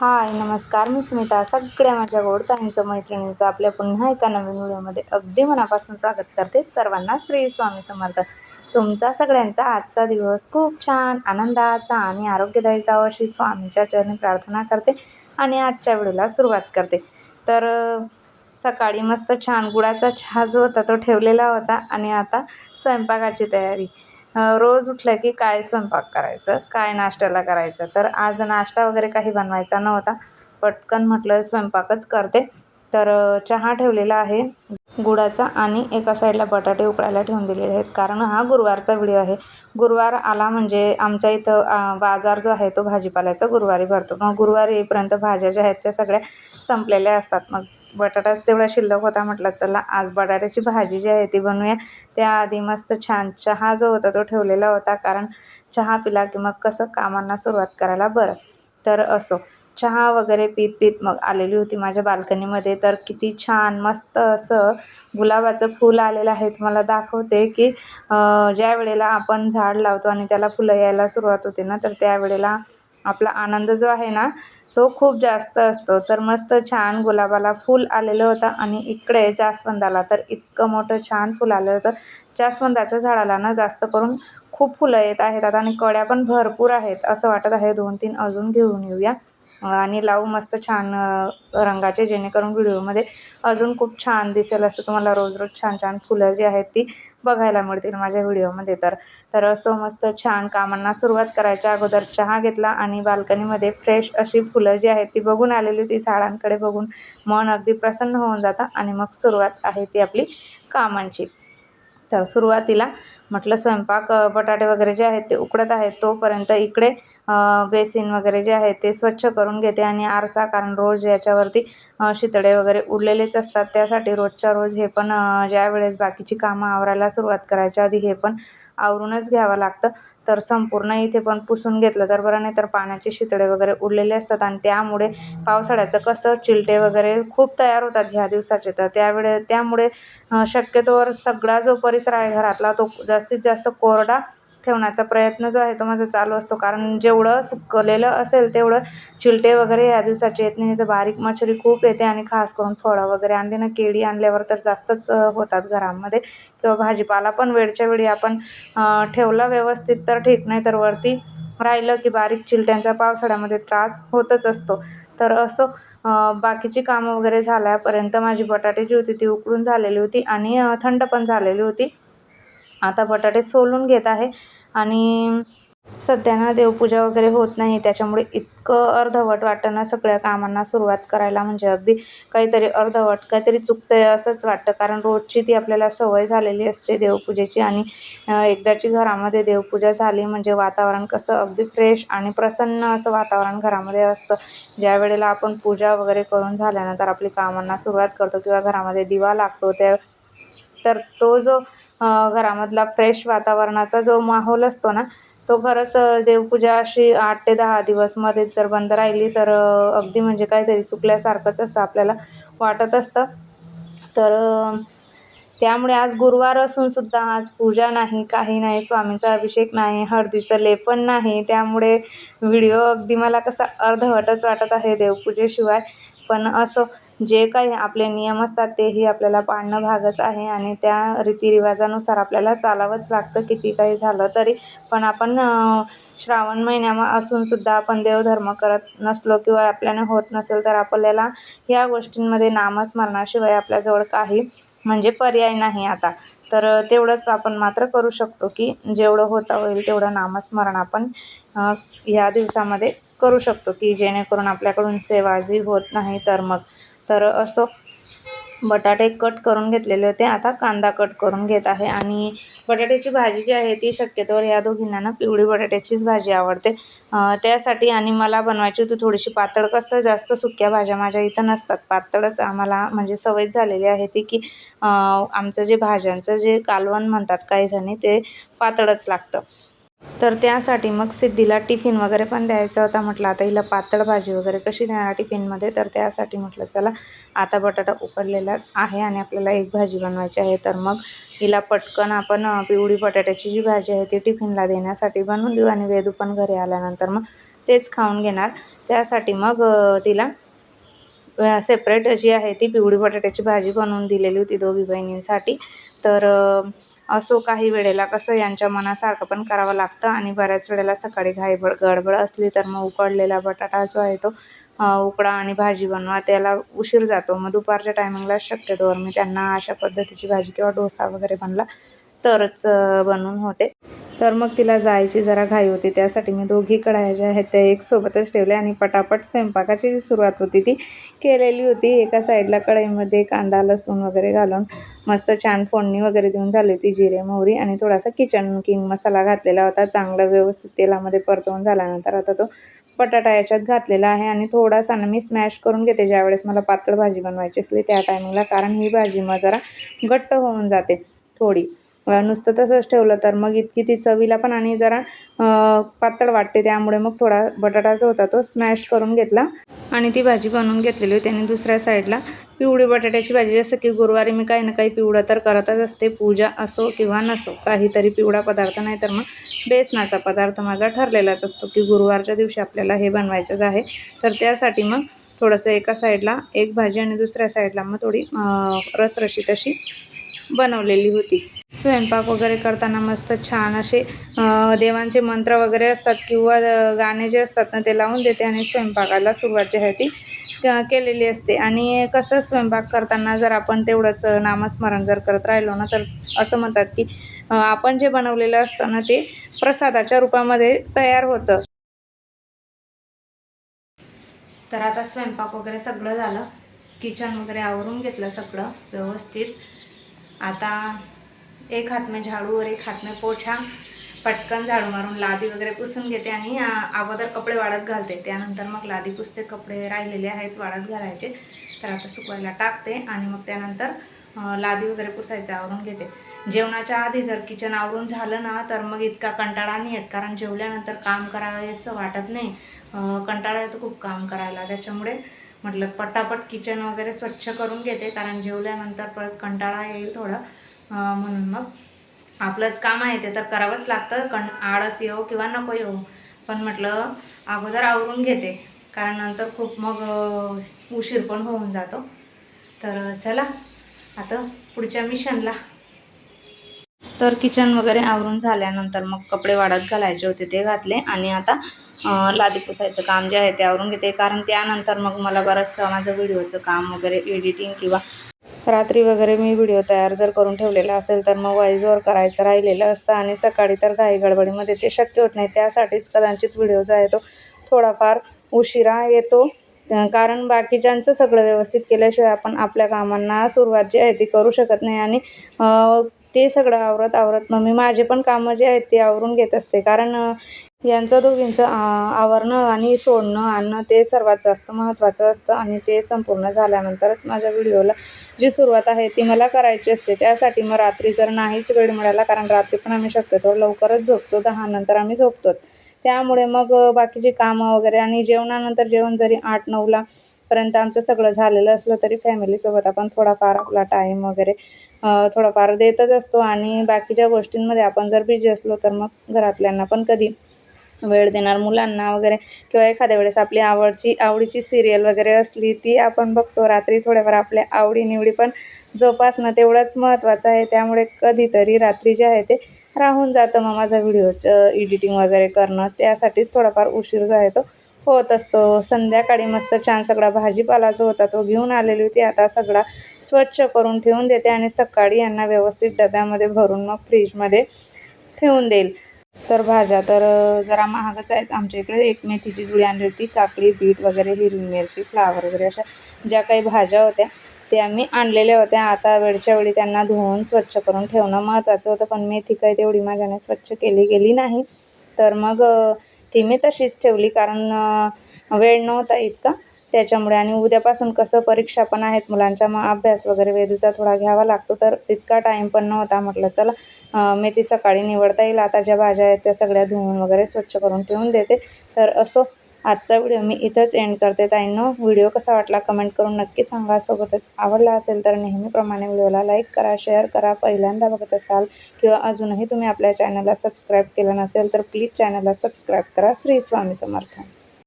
हाय नमस्कार. मी स्मिता सगळ्या माझ्या गोडताईंचं मैत्रिणींचं आपल्या पुन्हा एका नवीन व्हिडिओमध्ये अगदी मनापासून स्वागत करते सर्वांना श्री स्वामी समर्थ. तुमचा सगळ्यांचा आजचा दिवस खूप छान आनंदाचा आणि आरोग्यदायी जावं हो अशी स्वामीच्या चरणी प्रार्थना करते आणि आजच्या व्हिडिओला सुरुवात करते. तर सकाळी मस्त छान गुळाचा चहा जो होता तो ठेवलेला होता आणि आता स्वयंपाकाची तयारी. रोज उठलं की काय स्वयंपाक करायचं काय नाश्त्याला करायचं. तर आज नाश्ता वगैरे काही बनवायचा नव्हता. पटकन म्हटलं स्वयंपाकच करते. तर चहा ठेवलेला आहे गुळाचा आणि एका साईडला बटाटे उकळायला ठेवून दिलेले आहेत. कारण हा गुरुवारचा व्हिडिओ आहे. गुरुवार आला म्हणजे आमच्या इथं बाजार जो आहे तो भाजीपाल्याचा गुरुवारी भरतो. मग गुरुवारी येईपर्यंत भाज्या ज्या आहेत त्या सगळ्या संपलेल्या असतात. मग बटाटाच तेवढा शिल्लक होता म्हटलं चला आज बटाट्याची भाजी जी आहे ती बनवूया. त्याआधी मस्त छान चहा जो होता तो ठेवलेला होता कारण चहा पिला की मग कसं कामांना सुरुवात करायला बरं. तर असो चहा वगैरे पीत पीत मग आलेली होती माझ्या बाल्कनीमध्ये. तर किती छान मस्त असं गुलाबाचं फूल आलेलं आहे तुम्हाला दाखवते की ज्या वेळेला आपण झाड लावतो आणि त्याला फुलं यायला सुरुवात होते ना तर त्यावेळेला आपला आनंद जो आहे ना तो खूप जास्त असतो. तर मस्त छान गुलाबाला फूल आलेलं होतं आणि इकडे जास्वंदाला तर इतकं मोठं छान फुल आलं होतं. जास्वंदाच्या झाडाला ना जास्त करून खूप फुलं येत आहेत आता आणि कळ्या पण भरपूर आहेत असं वाटत आहे. दोन तीन अजून घेऊन येऊया. आणि लावू मस्त छान रंगाचे जेणेकरून व्हिडिओमध्ये अजून खूप छान दिसेल असं तुम्हाला रोज रोज छान छान फुलं जी आहेत ती बघायला मिळतील माझ्या व्हिडिओमध्ये. तर तर असं मस्त छान कामांना सुरुवात करायच्या अगोदर चहा घेतला आणि बाल्कनीमध्ये फ्रेश अशी फुलं जी आहेत ती बघून आलेली ती झाडांकडे बघून मन अगदी प्रसन्न होऊन जातं आणि मग सुरुवात आहे ती आपली कामांची. तर सुरुवातीला म्हटलं स्वयंपाक बटाटे वगैरे जे आहेत ते उकडत आहेत तोपर्यंत इकडे बेसिन वगैरे जे आहे ते स्वच्छ करून घेते आणि आरसा कारण रोज याच्यावरती शितळे वगैरे उडलेलेच असतात. त्यासाठी रोजच्या रोज हे पण ज्यावेळेस ज्या वेळेस बाकीची कामं आवरायला सुरुवात करायच्या आधी हे पण आवरूनच घ्यावं लागतं. तर संपूर्ण इथे पण पुसून घेतलं तर बरं नाही तर पाण्याचे शितळे वगैरे उडलेले असतात आणि त्यामुळे पावसाळ्याचं कसं चिलटे वगैरे खूप तयार होतात ह्या दिवसाचे. तर त्यावेळे त्यामुळे शक्यतोवर सगळा जो परिसर आहे घरातला तो जास्तीत जास्त कोरडा ठेवण्याचा प्रयत्न जो आहे तो माझा चालू असतो. कारण जेवढं सुकलेलं असेल तेवढं चिलटे वगैरे या दिवसाचे येत नाही तर बारीक मच्छरी खूप येते आणि खास करून फळं वगैरे आणली ना केळी आणल्यावर तर जास्तच होतात घरामध्ये. किंवा भाजीपाला पण वेळच्या वेळी आपण ठेवला व्यवस्थित तर ठीक नाही तर वरती राहिलं की बारीक चिलट्यांचा पावसाळ्यामध्ये त्रास होतच असतो. तर असो बाकीची कामं वगैरे झाल्यापर्यंत माझी बटाटे जी होती ती उकळून झालेली होती आणि थंड पण झालेली होती. आता बटाटे सोलून घेत आहे. आणि सध्या ना देवपूजा वगैरे होत नाही त्याच्यामुळे इतकं अर्धवट वाटतं ना सगळ्या कामांना सुरुवात करायला म्हणजे अगदी काहीतरी अर्धवट काहीतरी चुकतंय असंच वाटतं. कारण रोजची ती आपल्याला सवय झालेली असते देवपूजेची आणि एकदाची घरामध्ये देवपूजा झाली म्हणजे वातावरण कसं अगदी फ्रेश आणि प्रसन्न असं वातावरण घरामध्ये असतं. ज्या वेळेला आपण पूजा वगैरे करून झाल्यानंतर आपली कामांना सुरुवात करतो किंवा घरामध्ये दिवा लागतो त्या तर तो जो घरामधला फ्रेश वातावरणाचा जो माहोल असतो ना तो खरंच देवपूजा अशी आठ ते दहा दिवसमध्येच जर बंद राहिली तर अगदी म्हणजे काहीतरी चुकल्यासारखंच असं आपल्याला वाटत असतं. तर त्यामुळे आज गुरुवार असून सुद्धा आज पूजा नाही काही नाही स्वामींचा अभिषेक नाही हळदीचं लेपन नाही. त्यामुळे व्हिडिओ अगदी मला कसा अर्धवटच वाटत आहे देवपूजेशिवाय. पण असं जे काही आपले नियम असतात तेही आपल्याला पाळणं भागच आहे आणि त्या रीतिरिवाजानुसार आपल्याला चालावंच लागतं किती काही झालं तरी. पण आपण श्रावण महिन्यामा असूनसुद्धा आपण देवधर्म करत नसलो किंवा आपल्याने होत नसेल तर आपल्याला ह्या गोष्टींमध्ये नामस्मरणाशिवाय आपल्याजवळ काही म्हणजे पर्याय नाही आता. तर तेवढंच आपण मात्र करू शकतो की जेवढं होता होईल तेवढं नामस्मरण आपण ह्या दिवसामध्ये करू शकतो की जेणेकरून आपल्याकडून सेवा जी होत नाही तर मग. तर असं बटाटे कट करून घेतलेले होते. आता कांदा कट करून घेत आहे आणि बटाट्याची भाजी जी आहे ती शक्यतोवर या दोघींना ना पिवळी बटाट्याचीच भाजी आवडते. त्यासाठी आणि मला बनवायची होती थोडीशी पातळ कसं जास्त सुक्या भाज्या माझ्या इथं नसतात. पातळच आम्हाला म्हणजे सवय झालेली आहे ती की आमचं जे भाज्यांचं जे कालवण म्हणतात काही जणी ते पातळच लागतं. तर त्यासाठी मग सिद्धीला टिफिन वगैरे पण द्यायचा होता. म्हटलं आता हिला पातळ भाजी वगैरे कशी देणार टिफिनमध्ये? तर त्यासाठी म्हटलं चला आता बटाटा उकडलेलाच आहे आणि आपल्याला एक भाजी बनवायची आहे. तर मग हिला पटकन आपण पिवळी बटाट्याची जी भाजी आहे ती टिफिनला देण्यासाठी बनवून देऊ आणि वेदू पण घरी आल्यानंतर मग तेच खाऊन घेणार. त्यासाठी मग तिला सेपरेट जी आहे ती पिवळी बटाट्याची भाजी बनवून दिलेली होती दोघी बहिणींसाठी. तर असो काही वेळेला कसं यांच्या मनासारखं पण करावं लागतं आणि बऱ्याच वेळेला सकाळी घाई गडबड असली तर मग उकडलेला बटाटा जो आहे तो उकडा आणि भाजी बनवा. त्याला उशीर जातो. मग दुपारच्या टायमिंगला शक्यतोवर मी त्यांना अशा पद्धतीची भाजी किंवा डोसा वगैरे बनला तरच बनवून होते. तर मग तिला जायची जरा घाई होती. त्यासाठी मी दोघी कढाया ज्या आहेत त्या एक सोबतच ठेवल्या आणि पटापट स्वयंपाकाची जी सुरुवात होती ती केलेली होती. एका साईडला कढईमध्ये कांदा लसूण वगैरे घालून मस्त छान फोडणी वगैरे देऊन झाली होती जिरे मोहरी आणि थोडासा किचन किंग मसाला घातलेला होता. चांगला व्यवस्थित तेलामध्ये परतवून झाल्यानंतर आता तो बटाटा याच्यात घातलेला आहे आणि थोडासा ना मी स्मॅश करून घेते ज्यावेळेस मला पातळ भाजी बनवायची असली त्या टायमिंगला कारण ही भाजी मग जरा घट्ट होऊन जाते थोडी. नुसतं तसंच ठेवलं तर मग इतकी ती चवीला पण आणि जरा पातळ वाटते त्यामुळे मग थोडा बटाटा जो होता तो स्मॅश करून घेतला. आणि ती भाजी बनवून घेतलेली होती आणि दुसऱ्या साईडला पिवळी बटाट्याची भाजी जसं की गुरुवारी मी काही ना काही पिवळं तर करतच असते पूजा असो किंवा नसो काहीतरी पिवळा पदार्थ नाही तर मग बेसनाचा पदार्थ माझा ठरलेलाच असतो की गुरुवारच्या दिवशी आपल्याला हे बनवायचंच आहे. तर त्यासाठी मग थोडंसं एका साईडला एक भाजी आणि दुसऱ्या साईडला मग थोडी रसरशी रसरशीत अशी बनवलेली होती. स्वयंपाक वगैरे करताना मस्त छान असे देवांचे मंत्र वगैरे असतात किंवा गाणे जे असतात ना ते लावून देते आणि स्वयंपाकाला सुरुवात जी आहे ती केलेली असते. आणि कसं स्वयंपाक करताना जर आपण तेवढंच नामस्मरण जर करत राहिलो ना तर असं म्हणतात की आपण जे बनवलेलं असतं ना ते प्रसादाच्या रूपामध्ये तयार होतं. तर आता स्वयंपाक वगैरे सगळं झालं. किचन वगैरे आवरून घेतलं सगळं व्यवस्थित. आता एक हात में झाडू और एक हात में पोछा. पटकन झाडू मारून लादी वगैरे पुसून घेते आणि अगोदर कपडे वाढत घालते. त्यानंतर मग लादी पुसते. कपडे राहिलेले आहेत वाढत घालायचे. तर आता सुकवायला टाकते आणि मग त्यानंतर लादी वगैरे पुसायचं आवरून घेते. जेवणाच्या आधी जर किचन आवरून झालं ना तर मग इतका कंटाळा नाही येत. कारण जेवल्यानंतर काम करावे असं वाटत नाही. कंटाळा येतो खूप काम करायला. त्याच्यामुळे म्हटलं पटापट किचन वगैरे स्वच्छ करून घेते. कारण जेवल्यानंतर परत कंटाळा येईल थोडा. म्हणून मग आपलंच काम आहे ते तर करावंच लागतं कण आळस येऊ किंवा नको येऊ पण म्हटलं अगोदर आवरून घेते. कारण नंतर खूप मग उशीर पण होऊन जातो. तर चला आता पुढच्या मिशनला. तर किचन वगैरे आवरून झाल्यानंतर मग कपडे वाढत घालायचे होते ते घातले. आणि आता लादी पुसायचं काम जे आहे ते आवरून घेते. कारण त्यानंतर मग मला बरंचसं माझं व्हिडिओचं काम वगैरे एडिटिंग किंवा रात्री वगैरे मी व्हिडिओ तयार जर करून ठेवलेला असेल तर मग वाईजवर करायचं राहिलेलं असतं आणि सकाळी तर घाई गडबडीमध्ये ते शक्य होत नाही. त्यासाठीच कदाचित व्हिडिओ जो आहे तो थोडाफार उशिरा येतो. कारण बाकीच्यांचं सगळं व्यवस्थित केल्याशिवाय आपण आपल्या कामांना सुरुवात जी आहे ती करू शकत नाही आणि ते सगळं आवरत आवरत मग मी माझे पण कामं जे आहेत ते आवरून घेत असते. कारण यांचं दोघींचं आवरणं आणि सोडणं आणणं ते सर्वात जास्त महत्त्वाचं असतं आणि ते संपूर्ण झाल्यानंतरच माझ्या व्हिडिओला जी सुरुवात आहे ती मला करायची असते. त्यासाठी मग रात्री जर नाहीच वेळ मिळाला कारण रात्री पण आम्ही शक्यतो लवकरच झोपतो दहा नंतर आम्ही झोपतोच. त्यामुळे मग बाकीची कामं वगैरे आणि जेवणानंतर जेवण जरी आठ नऊला पर्यंत आमचं सगळं झालेलं असलं तरी फॅमिलीसोबत आपण थोडाफार आपला टाईम वगैरे थोडाफार देतच असतो. आणि बाकीच्या गोष्टींमध्ये आपण जर बिझी असलो तर मग घरातल्यांना पण कधी वेळ देणार मुलांना वगैरे. किंवा एखाद्या वेळेस आपली आवडची आवडीची सिरियल वगैरे असली ती आपण बघतो. रात्री थोड्याफार आपल्या आवडीनिवडी पण जोपासणं तेवढंच महत्त्वाचं आहे. त्यामुळे कधीतरी रात्री जे आहे ते राहून जातं मग माझा व्हिडिओचं एडिटिंग वगैरे करणं. त्यासाठीच थोडाफार उशीर जो आहे तो होत असतो. संध्याकाळी मस्त छान सगळा भाजीपाला जो होता तो घेऊन आलेली होती. आता सगळा स्वच्छ करून ठेवून देते आणि सकाळी यांना व्यवस्थित डब्यामध्ये भरून मग फ्रीजमध्ये ठेवून देईल. तर भाज्या तर जरा महागच आहेत. आमच्या इकडे एक मेथीची जुडी आणली होती. काकडी बीट वगैरे हिरवी मिरची फ्लावर वगैरे अशा ज्या काही भाज्या होत्या त्या मी आणलेल्या होत्या. आता वेळच्या वेळी त्यांना धुवून स्वच्छ करून ठेवणं महत्त्वाचं होतं पण मेथी काही तेवढी माझ्याने स्वच्छ केली गेली नाही. तर मग ती मी तशीच ठेवली कारण वेळ नव्हता इतका. त्याच्यामुळे आणि उद्यापासून कसं परीक्षा पण आहेत मुलांच्या मग अभ्यास वगैरे वेदूचा थोडा घ्यावा लागतो. तर तितका टाईम पण नव्हता म्हटलं चला मेथी सकाळी निवडता येईल. आता ज्या भाज्या आहेत त्या सगळ्या धुवून वगैरे स्वच्छ करून ठेवून देते. तर असो आजचा व्हिडिओ मी इथंच एंड करते. ताईंनो व्हिडिओ कसा वाटला कमेंट करून नक्की सांगा. सोबतच आवडला असेल तर नेहमीप्रमाणे व्हिडिओला लाईक करा शेअर करा. पहिल्यांदा बघत असाल किंवा अजूनही तुम्ही आपल्या चॅनलला सबस्क्राईब केलं नसेल तर प्लीज चॅनलला सबस्क्राईब करा. श्री स्वामी समर्थ.